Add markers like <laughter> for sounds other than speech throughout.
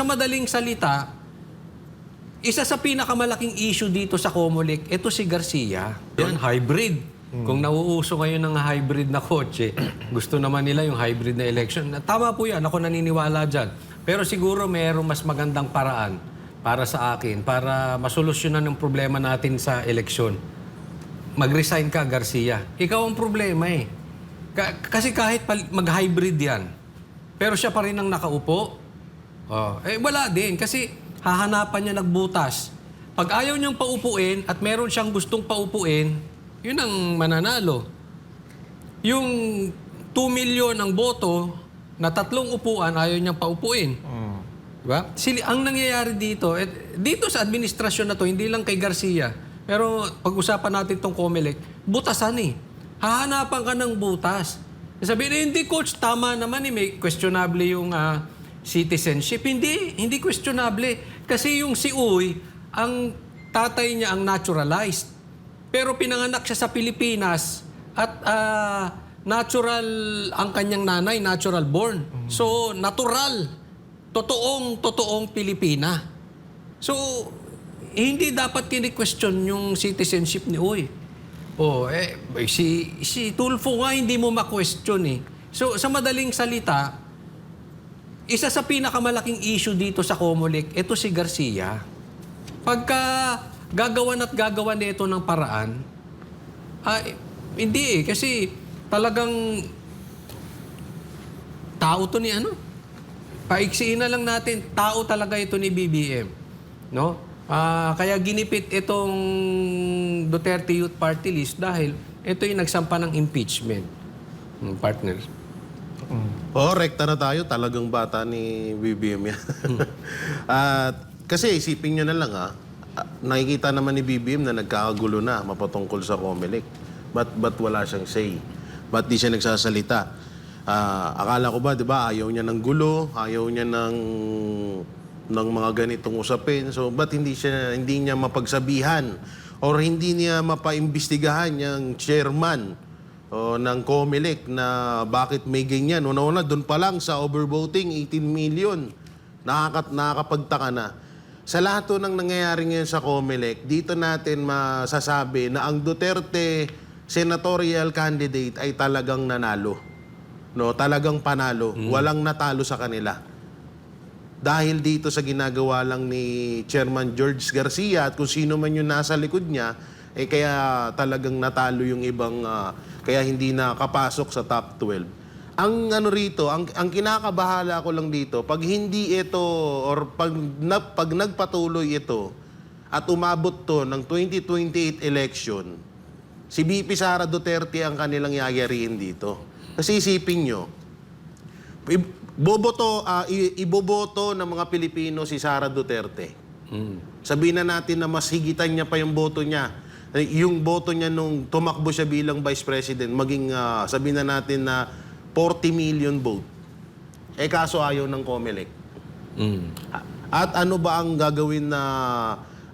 sa madaling salita, isa sa pinakamalaking issue dito sa Comelec, ito si Garcia. Yan, hybrid. Kung nauuso ngayon ng hybrid na kotse, <clears throat> gusto naman nila yung hybrid na election. Tama po yan, ako naniniwala dyan. Pero siguro mayroong mas magandang paraan para sa akin, para masolusyonan ng problema natin sa eleksyon. Mag-resign ka, Garcia. Ikaw ang problema eh. Ka- kasi kahit mag-hybrid yan, pero siya pa rin ang nakaupo, oh, eh wala din. Kasi hahanapan niya nagbutas. Pag ayaw niyang paupuin at meron siyang gustong paupuin, yun ang mananalo. Yung 2 million ang boto na tatlong upuan ayaw niyang paupuin. Diba? Sili, ang nangyayari dito, eh, dito sa administrasyon na to, hindi lang kay Garcia, pero pag-usapan natin tong Comelec, butasan eh. Hahanapan ka ng butas. Sabihin, eh, hindi coach, tama naman eh, may questionable yung ah, citizenship. Hindi, hindi questionable. Kasi yung si Uy, ang tatay niya ang naturalized. Pero pinanganak siya sa Pilipinas at ah, natural ang kanyang nanay, natural born. So, natural. Totoong, totoong Pilipina. So, hindi dapat kini-question yung citizenship ni Uy. Oh, eh, si, si Tulfo nga hindi mo ma-question eh. So, sa madaling salita, isa sa pinakamalaking issue dito sa Comelec, ito si Garcia. Pagka gagawan at gagawan nito ng paraan, ah, hindi eh. Kasi talagang tao to ni ano. Paiksiin na lang natin, tao talaga ito ni BBM. No? Ah, kaya ginipit itong Duterte Youth Party List dahil ito yung nagsampa ng impeachment. Hmm, partner. Oo, rekta na tayo. Talagang bata ni BBM yan. <laughs> At kasi isipin nyo na lang ha, ah, nakikita naman ni BBM na nagkakagulo na mapatungkol sa Comelec. Ba't, ba't wala siyang say? Ba't di siya nagsasalita? Ah, akala ko ba, di ba, ayaw niya ng gulo, ayaw niya ng ng mga ganitong usapin. So, ba't hindi siya hindi niya mapagsabihan or hindi niya mapaimbestigahan yung chairman o ng COMELEC na bakit may ganyan. Una-una, doon pa lang sa overvoting, 18 million. Nakakat, nakakapagtaka na. Sa lahat to ng nangyayari ngayon sa COMELEC, dito natin masasabi na ang Duterte senatorial candidate ay talagang nanalo. No, talagang panalo. Walang natalo sa kanila dahil dito sa ginagawa lang ni Chairman George Garcia at kung sino man yung nasa likod niya, eh kaya talagang natalo yung ibang, ah, kaya hindi nakapasok sa top 12. Ang ano rito, ang, ang kinakabahala ko lang dito, pag hindi ito, or pag, na, pag nagpatuloy ito, at umabot to ng 2028 election, si BP Sara Duterte ang kanilang yayariin dito. Kasi isipin nyo, Boboto, i- iboboto ng mga Pilipino si Sara Duterte. Sabihin na natin na mas higitan niya pa yung boto niya. Eh, Yung boto niya nung tumakbo siya bilang Vice President, maging ah, sabihin na natin na 40 million vote. Eh kaso ayaw ng COMELEC. Mm. At ano ba ang gagawin na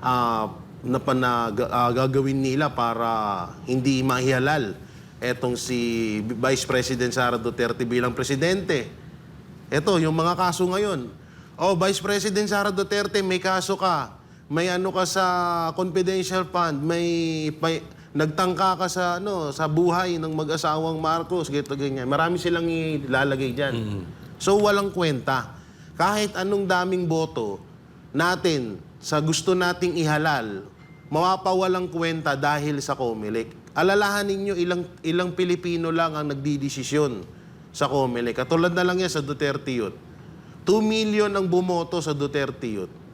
ah, na panag, ah, gagawin nila para hindi mahihalal etong si Vice President Sara Duterte bilang presidente? Ito, yung mga kaso ngayon. Oh, Vice President Sara Duterte, may kaso ka. May ano ka sa confidential fund, may, may nagtangka ka sa ano sa buhay ng mag-asawang Marcos, ganito ganyan. Marami silang ilalagay diyan. So walang kwenta. Kahit anong daming boto natin sa gusto nating ihalal, mawapawalang kwenta dahil sa COMELEC. Alalahanin nyo ilang ilang Pilipino lang ang nagdidesisyon sa COMELEC. Katulad na lang yan sa Duterte Youth. 2 million ang bumoto sa Duterte Youth.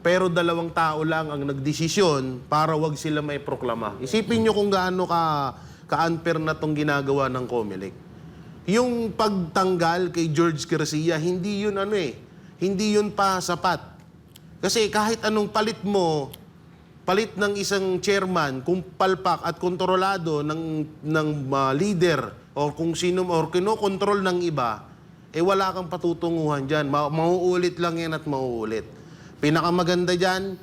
Pero dalawang tao lang ang nagdesisyon para wag sila may proklama. Isipin nyo kung gaano ka ka-unfair na tong ginagawa ng COMELEC. Yung pagtanggal kay George Garcia, hindi yun ano eh. Hindi yun pa sapat. Kasi kahit anong palit mo, palit ng isang chairman, kung palpak at kontrolado ng, ng uh, leader o kung sino or kinokontrol ng iba, eh wala kang patutunguhan dyan. Ma- mauulit lang yan at mauulit. Pinakamaganda dyan,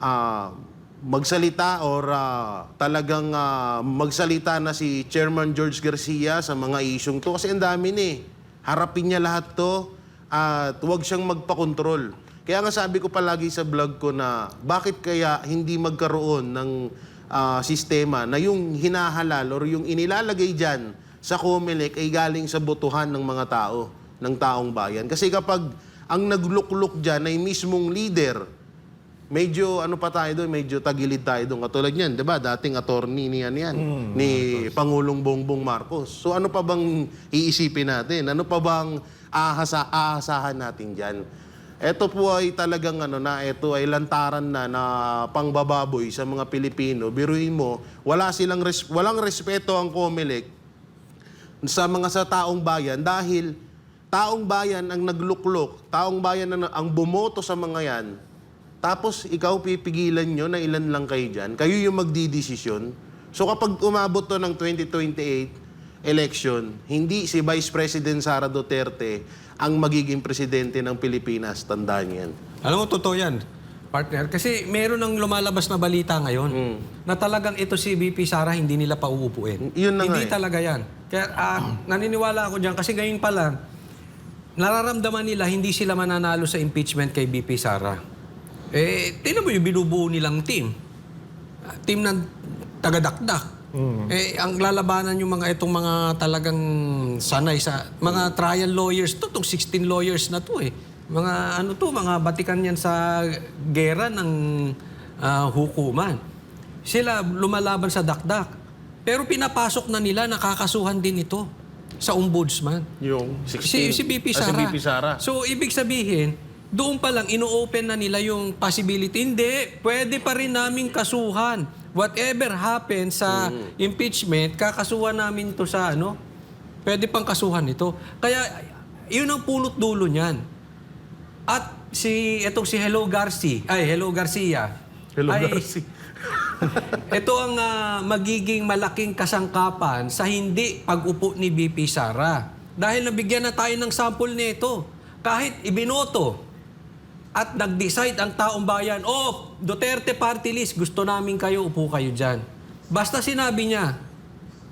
ah, magsalita or ah, talagang ah, magsalita na si Chairman George Garcia sa mga isyong to kasi ang dami ni. Harapin niya lahat to at huwag siyang magpakontrol. Kaya nga sabi ko palagi sa vlog ko na bakit kaya hindi magkaroon ng ah, sistema na yung hinahalal or yung inilalagay dyan sa COMELEC ay galing sa botohan ng mga tao, ng taong bayan. Kasi kapag ang naglukluk dyan ay mismong leader, medyo ano pa tayo doon, medyo tagilid tayo doon. Katulad niyan, 'di ba? Dating attorney niyan yan, ni Pangulong Bongbong Marcos. So ano pa bang iisipin natin? Ano pa bang ahasa aasahan natin diyan? Ito po ay talagang ano na, ito ay lantaran na na pangbababoy sa mga Pilipino. Biruin mo, wala silang res- walang respeto ang COMELEC sa mga sa taong bayan dahil taong bayan ang nagluklok, taong bayan ang, ang bumoto sa mga yan. Tapos ikaw pipigilan nyo na ilan lang kayo dyan. Kayo yung magdidesisyon. So kapag umabot to ng 2028 election, hindi si Vice President Sara Duterte ang magiging presidente ng Pilipinas. Tandaan yan. Alam mo, totoo yan, partner. Kasi meron ng lumalabas na balita ngayon na talagang ito si VP Sara hindi nila pauupuin. Yun na nga hindi eh. talaga yan. Kaya ah, <clears throat> naniniwala ako dyan kasi ngayon pa lang, nararamdaman nila hindi sila mananalo sa impeachment kay VP Sara. Eh, tingnan mo yung binubuo nilang team. Ah, team ng tagadakdak. Eh, ang lalabanan yung mga itong mga talagang sanay sa mga trial lawyers to, itong 16 lawyers na to eh. Mga ano to, mga batikan yan sa gera ng ah, hukuman. Sila lumalaban sa dakdak. Pero pinapasok na nila, nakakasuhan din ito sa ombudsman. Yung Si, si BP Ah, Sara. si BP Sara. So, ibig sabihin, doon pa lang, ino-open na nila yung possibility. Hindi, pwede pa rin namin kasuhan. Whatever happens sa Mm. impeachment, kakasuhan namin to sa ano, pwede pang kasuhan ito. Kaya, yun ang punot dulo niyan. At si, itong si Hello Garcia, ay, Hello Garcia, Hello, ay, Darcy. <laughs> ito ang ah, magiging malaking kasangkapan sa hindi pag-upo ni BP Sara. Dahil nabigyan na tayo ng sample nito. Kahit ibinoto at nag-decide ang taong bayan, oh, Duterte party list, gusto namin kayo, upo kayo dyan. Basta sinabi niya,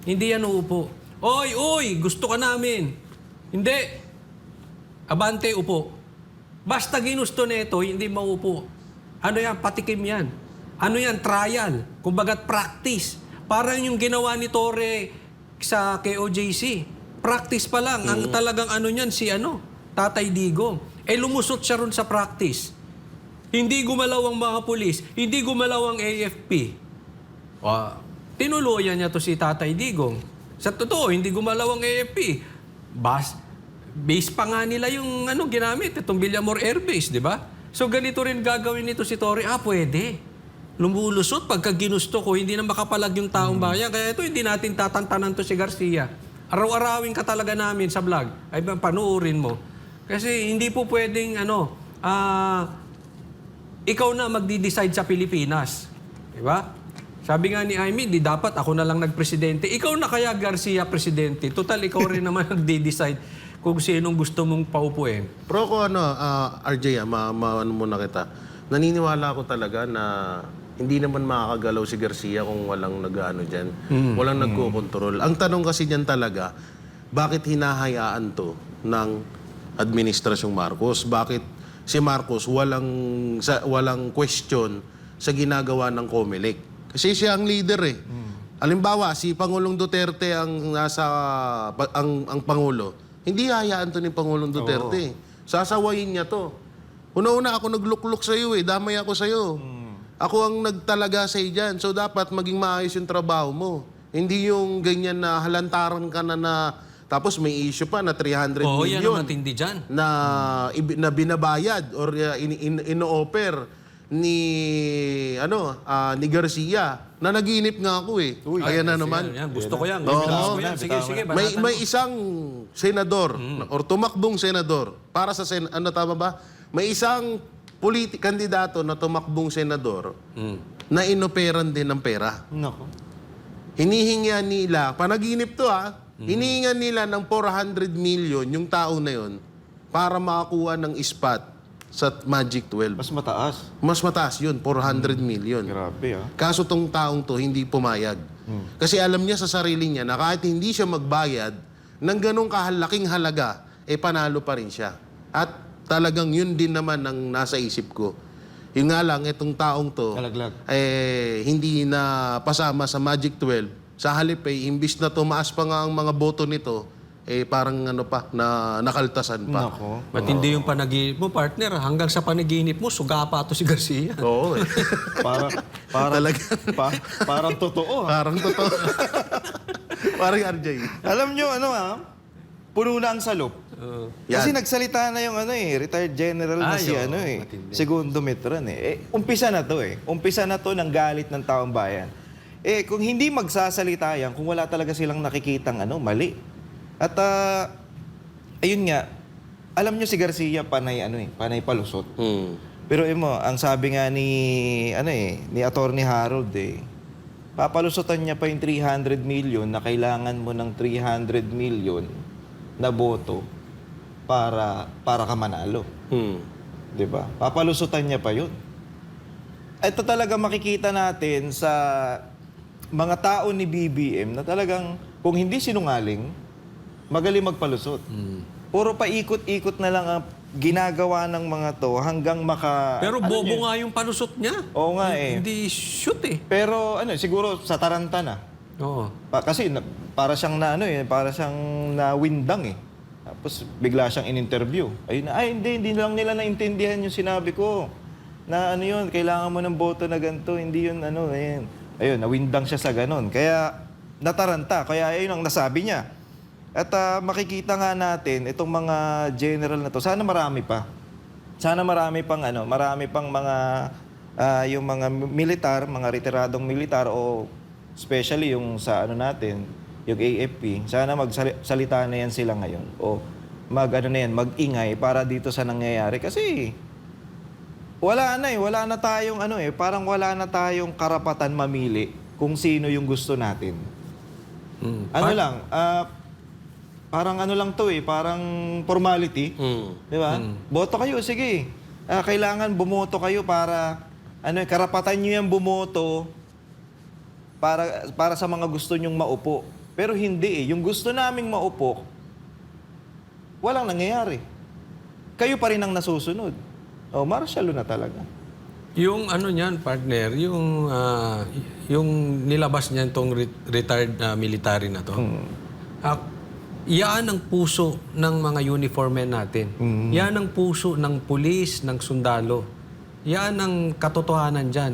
hindi yan uupo. Oy, oy, gusto ka namin. Hindi. Abante, upo. Basta ginusto nito, hindi maupo. Ano yan? Patikim yan. Ano yan? Trial. Kumbaga practice. Parang yung ginawa ni Torre sa KOJC. Practice pa lang. Ang talagang ano niyan, si ano? Tatay Digong. Eh lumusot siya ron sa practice. Hindi gumalaw ang mga pulis. Hindi gumalaw ang AFP. Ah, tinuluyan niya to si Tatay Digong. Sa totoo, hindi gumalaw ang AFP. Bas, base pa nga nila yung ano ginamit, itong Villamor Air Base, di ba? So ganito rin gagawin nito si Tory. Ah, pwede. Lumulusot pagka ginusto ko, hindi na makapalag yung taong bayan. Kaya ito, hindi natin tatantanan to si Garcia. Araw-arawin ka talaga namin sa vlog. Ay, panuorin mo. Kasi hindi po pwedeng, ano, ah, ikaw na magdi-decide sa Pilipinas. Di ba? Sabi nga ni Amy, di dapat ako na lang nagpresidente. Ikaw na kaya Garcia presidente. Total, ikaw rin naman nagdi-decide kung sinong gusto mong paupuin. Pero ko ano, ah, RJ, ah, ma, ma- ano muna kita. Naniniwala ako talaga na hindi naman makakagalaw si Garcia kung walang nag-ano dyan. Walang nagkokontrol. Ang tanong kasi niyan talaga, bakit hinahayaan to ng administrasyong Marcos? Bakit si Marcos walang sa, walang question sa ginagawa ng COMELEC? Kasi siya ang leader eh. Halimbawa, si Pangulong Duterte ang nasa ang ang pangulo. Hindi hayaan to ni Pangulong Duterte. Sasawayin niya to. Una-una ako naglukluk sa iyo eh, damay ako sa iyo. Ako ang nagtalaga sa diyan. So dapat maging maayos yung trabaho mo. Hindi yung ganyan na halantaran ka na na tapos may issue pa na 300 Oo, yan million ang matindi dyan. na na binabayad or uh, in, in, ino-offer ni ano ah, ni Garcia na naginip nga ako eh. Ayan na naman. Yan, yan. Gusto ko yan. Oo. Gusto ko yan. Sige, sige. May banatan may isang senador or tumakbong senador para sa sen ano tama ba? May isang politi kandidato na tumakbong senador Mm. na inoperan din ng pera. Nako. Hinihingian nila, panaginip to ha, hinihingan nila ng 400 million yung tao na yon para makakuha ng spot sa Magic 12. Mas mataas. Mas mataas yun, 400 million. Grabe ah. Kaso tong taong to hindi pumayag. Kasi alam niya sa sarili niya na kahit hindi siya magbayad ng ganong kahalaking halaga, eh panalo pa rin siya. At talagang yun din naman ang nasa isip ko. Yun nga lang, itong taong to, Kalaglag. eh, hindi na pasama sa Magic 12. Sa halip eh, imbis na tumaas pa nga ang mga boto nito, eh parang ano pa, na nakaltasan pa. Nako. Matindi yung panaginip mo, partner. Hanggang sa panaginip mo, suga pa to si Garcia. <laughs> Oo eh. Parang, parang, Talaga. pa, parang totoo. ah. parang totoo. <laughs> parang RJ. Alam nyo, ano ah, puno na ang salop. Oo. Kasi nagsalita na yung ano eh, retired general na Ay, si oo, ano eh, matindi. segundo metron eh. eh. Umpisa na to eh. Umpisa na to ng galit ng taong bayan. Eh, kung hindi magsasalita yan, kung wala talaga silang nakikitang ano, mali. At ah, ayun nga, alam nyo si Garcia panay ano eh, panay palusot. Hmm. Pero eh mo, ang sabi nga ni ano eh, ni Attorney Harold eh, papalusutan niya pa yung 300 million na kailangan mo ng 300 million na boto para para ka manalo, Hmm. 'di ba? Papalusutan niya pa 'yun. Ito talaga makikita natin sa mga tao ni BBM na talagang kung hindi sinungaling, magaling magpalusot. Puro paikot-ikot na lang ang ginagawa ng mga to hanggang maka... Pero ano bobo niya? nga yung palusot niya. Oo nga eh. Hindi shoot eh. Pero ano, siguro sa Taranta na. Oo. Pa, kasi na, para siyang na ano eh, para siyang na windang eh. Tapos bigla siyang in-interview. Ayun na, ay hindi, hindi lang nila naintindihan yung sinabi ko. Na ano yun, kailangan mo ng boto na ganito, hindi yun ano, ayun. Ayun, nawindang siya sa ganon. Kaya nataranta, kaya ayun ang nasabi niya. At ah, makikita nga natin itong mga general na to, sana marami pa. Sana marami pang ano, marami pang mga ah, yung mga militar, mga retiradong militar o especially yung sa ano natin, yung AFP. Sana magsalita na yan sila ngayon o mag ano na yan, mag-ingay para dito sa nangyayari kasi wala na eh, wala na tayong ano eh, parang wala na tayong karapatan mamili kung sino yung gusto natin. Mm. Ano lang, ah, parang ano lang to eh, parang formality. Hmm. Di ba? Boto kayo, sige. Ah, kailangan bumoto kayo para, ano, eh, karapatan nyo yung bumoto para, para sa mga gusto nyong maupo. Pero hindi eh. Yung gusto naming maupo, walang nangyayari. Kayo pa rin ang nasusunod. Oh, martial na talaga. Yung ano niyan, partner, yung ah, yung nilabas niyan tong re- retired na military na to. Ah, yan ang puso ng mga uniformen natin. Yan ang puso ng pulis, ng sundalo. Yan ang katotohanan diyan.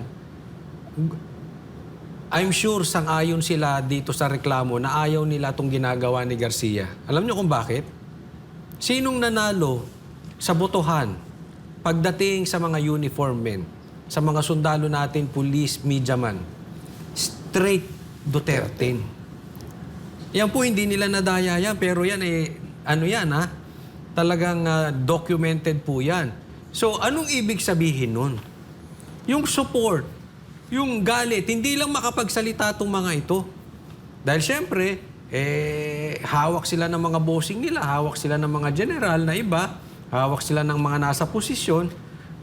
I'm sure sang-ayon sila dito sa reklamo na ayaw nila itong ginagawa ni Garcia. Alam niyo kung bakit? Sinong nanalo sa botohan pagdating sa mga uniform men, sa mga sundalo natin, police, media man? Straight Duterte. Yan po, hindi nila nadaya yan, pero yan eh, ano yan ha? Talagang ah, documented po yan. So, anong ibig sabihin nun? Yung support, yung galit, hindi lang makapagsalita itong mga ito. Dahil syempre, eh, hawak sila ng mga bossing nila, hawak sila ng mga general na iba, hawak sila ng mga nasa posisyon,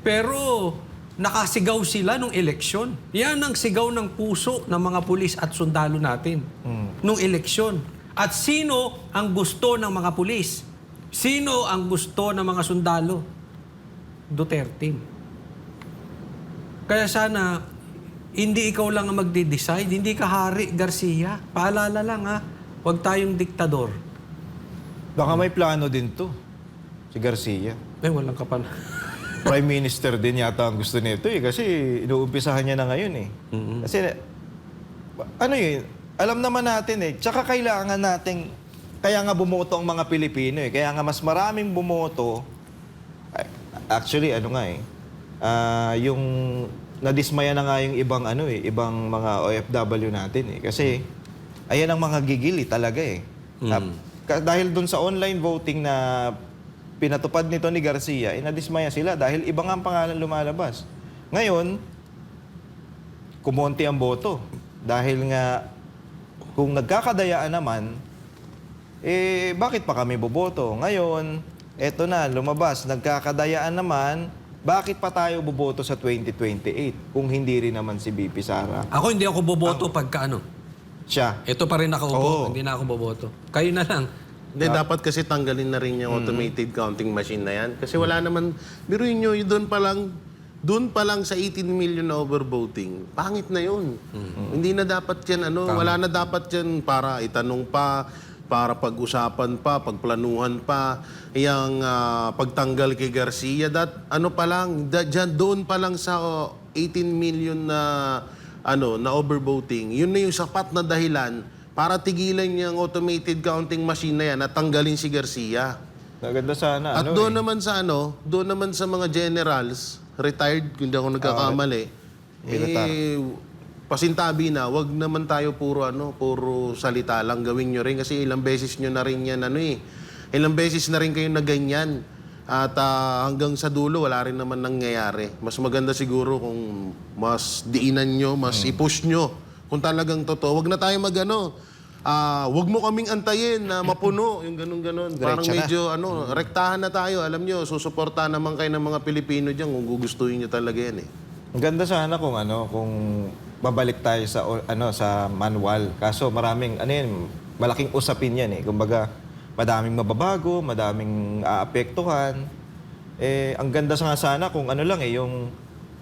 pero nakasigaw sila nung eleksyon. Yan ang sigaw ng puso ng mga pulis at sundalo natin nung eleksyon. At sino ang gusto ng mga pulis? Sino ang gusto ng mga sundalo? Duterte. Kaya sana, hindi ikaw lang ang magde-decide, hindi ka hari, Garcia. Paalala lang ha, huwag tayong diktador. Baka may plano din to. Si Garcia. Eh, walang kapan. <laughs> Prime Minister din yata ang gusto nito eh. Kasi inuumpisahan niya na ngayon eh. Kasi ano yun, alam naman natin eh. Tsaka kailangan nating, kaya nga bumoto ang mga Pilipino eh. Kaya nga mas maraming bumoto. Actually, ano nga eh. ah, yung nadismaya na nga yung ibang ano eh, ibang mga OFW natin eh. Kasi ayan ang mga gigili talaga eh. Tap- ka- dahil dun sa online voting na pinatupad nito ni Garcia, inadismaya sila dahil ibang ang pangalan lumalabas. Ngayon, kumonti ang boto. Dahil nga, kung nagkakadayaan naman, eh, bakit pa kami boboto? Ngayon, eto na, lumabas, nagkakadayaan naman, bakit pa tayo boboto sa 2028 kung hindi rin naman si BP Sara? Ako hindi ako boboto pagka ano. Siya. Ito pa rin ako Oo. hindi na ako boboto. Kayo na lang. Hindi, dapat kasi tanggalin na rin yung automated counting machine na yan. Kasi wala naman, biruin nyo, yun doon pa lang, doon pa lang sa 18 million na overvoting, pangit na yun. Hindi na dapat yan, ano, wala na dapat yan para itanong pa, para pag-usapan pa, pagplanuhan pa, yung ah, pagtanggal kay Garcia, that, ano pa lang, da, dyan, doon pa lang sa oh, 18 million na, ano, na overvoting, yun na yung sapat na dahilan para tigilan yung automated counting machine na yan at tanggalin si Garcia. Maganda sana. At ano, doon eh. naman sa ano, doon naman sa mga generals, retired, kung hindi ako nagkakamali, eh, pasintabi na, wag naman tayo puro ano, puro salita lang gawin nyo rin kasi ilang beses nyo na rin yan ano eh. Ilang beses na rin kayo na ganyan. At ah, hanggang sa dulo, wala rin naman nangyayari. Mas maganda siguro kung mas diinan nyo, mas i-push nyo. Kung talagang totoo, wag na tayo magano. Ah, wag mo kaming antayin na mapuno, <laughs> yung ganun-ganun. Parang Diretso na. medyo ano, rektahan na tayo. Alam nyo, susuportahan naman kayo ng mga Pilipino diyan kung gugustuhin nyo talaga yan eh. Ang ganda sana kung ano, kung babalik tayo sa ano sa manual. Kaso maraming ano yan, malaking usapin yan eh. Kumbaga, madaming mababago, madaming aapektuhan. Eh, ang ganda sa nga sana kung ano lang eh, yung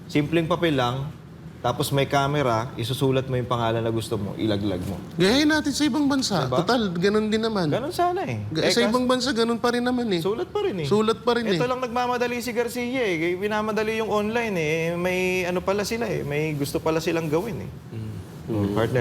simpleng papel lang, tapos may camera, isusulat mo yung pangalan na gusto mo, ilaglag mo. Gayahin natin sa ibang bansa. Total, ganun din naman. Ganon sana eh. Ga- eh sa ibang bansa, ganun pa rin naman eh. Sulat pa rin eh. Sulat pa rin eh. Ito lang nagmamadali si Garcia eh. Pinamadali yung online eh. May ano pala sila eh. May gusto pala silang gawin eh. Partner,